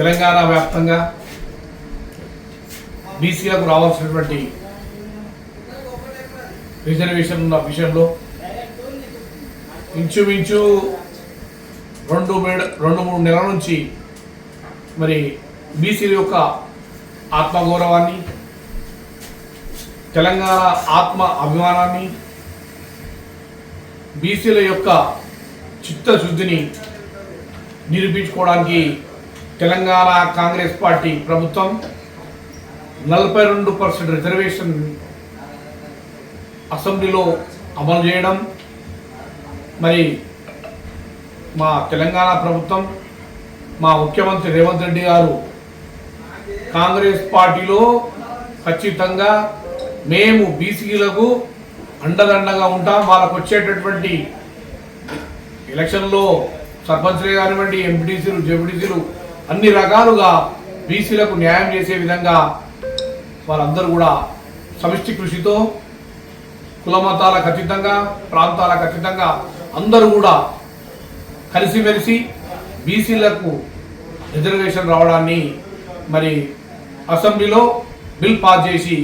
తెలంగాణ వ్యాప్తంగా బీసీలకు రావాల్సినటువంటి రిజర్వేషన్ ఉన్న విషయంలో ఇంచుమించు రెండు మేడ రెండు మూడు నెలల నుంచి మరి బీసీల యొక్క ఆత్మగౌరవాన్ని తెలంగాణ ఆత్మ అభిమానాన్ని బీసీల యొక్క చిత్తశుద్ధిని నిరూపించుకోవడానికి తెలంగాణ కాంగ్రెస్ పార్టీ ప్రభుత్వం నలభై రెండు పర్సెంట్ రిజర్వేషన్ అసెంబ్లీలో అమలు చేయడం మరి మా తెలంగాణ ప్రభుత్వం మా ముఖ్యమంత్రి రేవంత్ రెడ్డి గారు కాంగ్రెస్ పార్టీలో ఖచ్చితంగా మేము బీసీలకు అండదండగా ఉంటాం. వాళ్ళకు వచ్చేటటువంటి ఎలక్షన్లో సర్పంచ్లే కానివ్వండి ఎంపీటీసీలు జెపిటీసీలు అన్ని రకాలుగా బీసీలకు న్యాయం చేసే విధంగా వాళ్ళందరూ కూడా సమిష్టి కృషితో కులమతాలకు అతీతంగా ప్రాంతాలకు అతీతంగా అందరూ కూడా కలిసిమెలిసి బీసీలకు రిజర్వేషన్ రావడాన్ని మరి అసెంబ్లీలో బిల్ పాస్ చేసి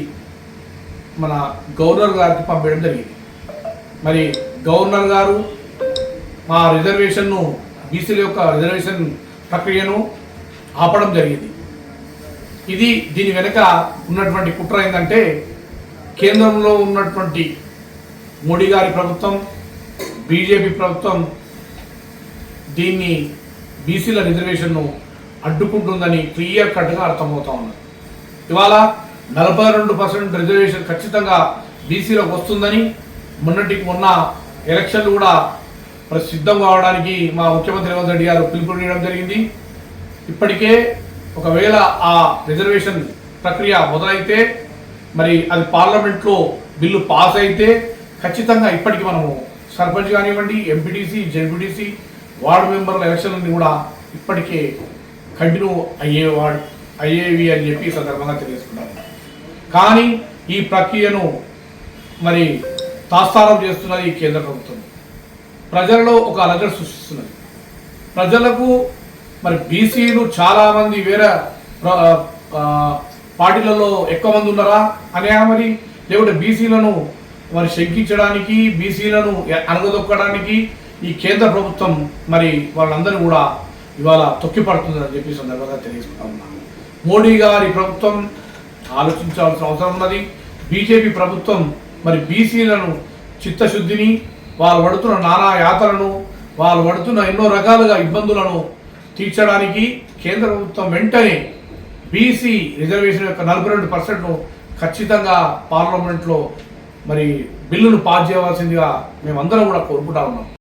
మన గవర్నర్ గారికి పంపించడం జరిగింది. మరి గవర్నర్ గారు మా రిజర్వేషన్ను బీసీల యొక్క రిజర్వేషన్ ప్రక్రియను ఆపడం జరిగింది. ఇది దీని వెనుక ఉన్నటువంటి కుట్ర ఏంటంటే కేంద్రంలో ఉన్నటువంటి మోడీ గారి ప్రభుత్వం బీజేపీ ప్రభుత్వం దీన్ని బీసీల రిజర్వేషన్ను అడ్డుకుంటుందని క్లియర్ కట్గా అర్థమవుతా ఉన్నది. ఇవాళ నలభై రెండు పర్సెంట్ రిజర్వేషన్ ఖచ్చితంగా బీసీలకు వస్తుందని మొన్నటికి మొన్న ఎలక్షన్లు కూడా సిద్ధం కావడానికి మా ముఖ్యమంత్రి రేవంత్ రెడ్డి గారు పిలుపునియడం జరిగింది. ఇప్పటికే ఒకవేళ ఆ రిజర్వేషన్ ప్రక్రియ మొదలైతే మరి అది పార్లమెంట్లో బిల్లు పాస్ అయితే ఖచ్చితంగా ఇప్పటికి మనము సర్పంచ్ కానివ్వండి ఎంపీటీసీ జెడ్పీటీసీ వార్డు మెంబర్ల ఎలక్షన్లన్నీ కూడా ఇప్పటికే కంటిన్యూ అయ్యేవాడు అయ్యేవి అని చెప్పి సందర్భంగా తెలియజేసుకున్నాను కానీ ఈ ప్రక్రియను మరి తాస్తారం చేస్తున్నది ఈ కేంద్ర ప్రభుత్వం. ప్రజల్లో ఒక అలజడి సృష్టిస్తున్నది. ప్రజలకు మరి బీసీలు చాలామంది వేరే పార్టీలలో ఎక్కువ మంది ఉన్నారా? అనే మరి లేకుంటే బీసీలను మరి శంకించడానికి బీసీలను అనగదొక్కడానికి ఈ కేంద్ర ప్రభుత్వం మరి వాళ్ళందరూ కూడా ఇవాళ తొక్కిపడుతుందని చెప్పి సందర్భంగా తెలియజేసుకుంటా ఉన్నా. మోడీ గారి ప్రభుత్వం ఆలోచించాల్సిన అవసరం ఉన్నది. బీజేపీ ప్రభుత్వం మరి బీసీలను చిత్తశుద్ధిని వాళ్ళు పడుతున్న నానా యాత్రను వాళ్ళు పడుతున్న ఎన్నో రకాలుగా ఇబ్బందులను తీర్చడానికి కేంద్ర ప్రభుత్వం వెంటనే బీసీ రిజర్వేషన్ యొక్క నలభై రెండు పర్సెంట్ను ఖచ్చితంగా పార్లమెంట్లో మరి బిల్లును పాస్ చేయవలసిందిగా మేమందరం కూడా కోరుకుంటా ఉన్నాం.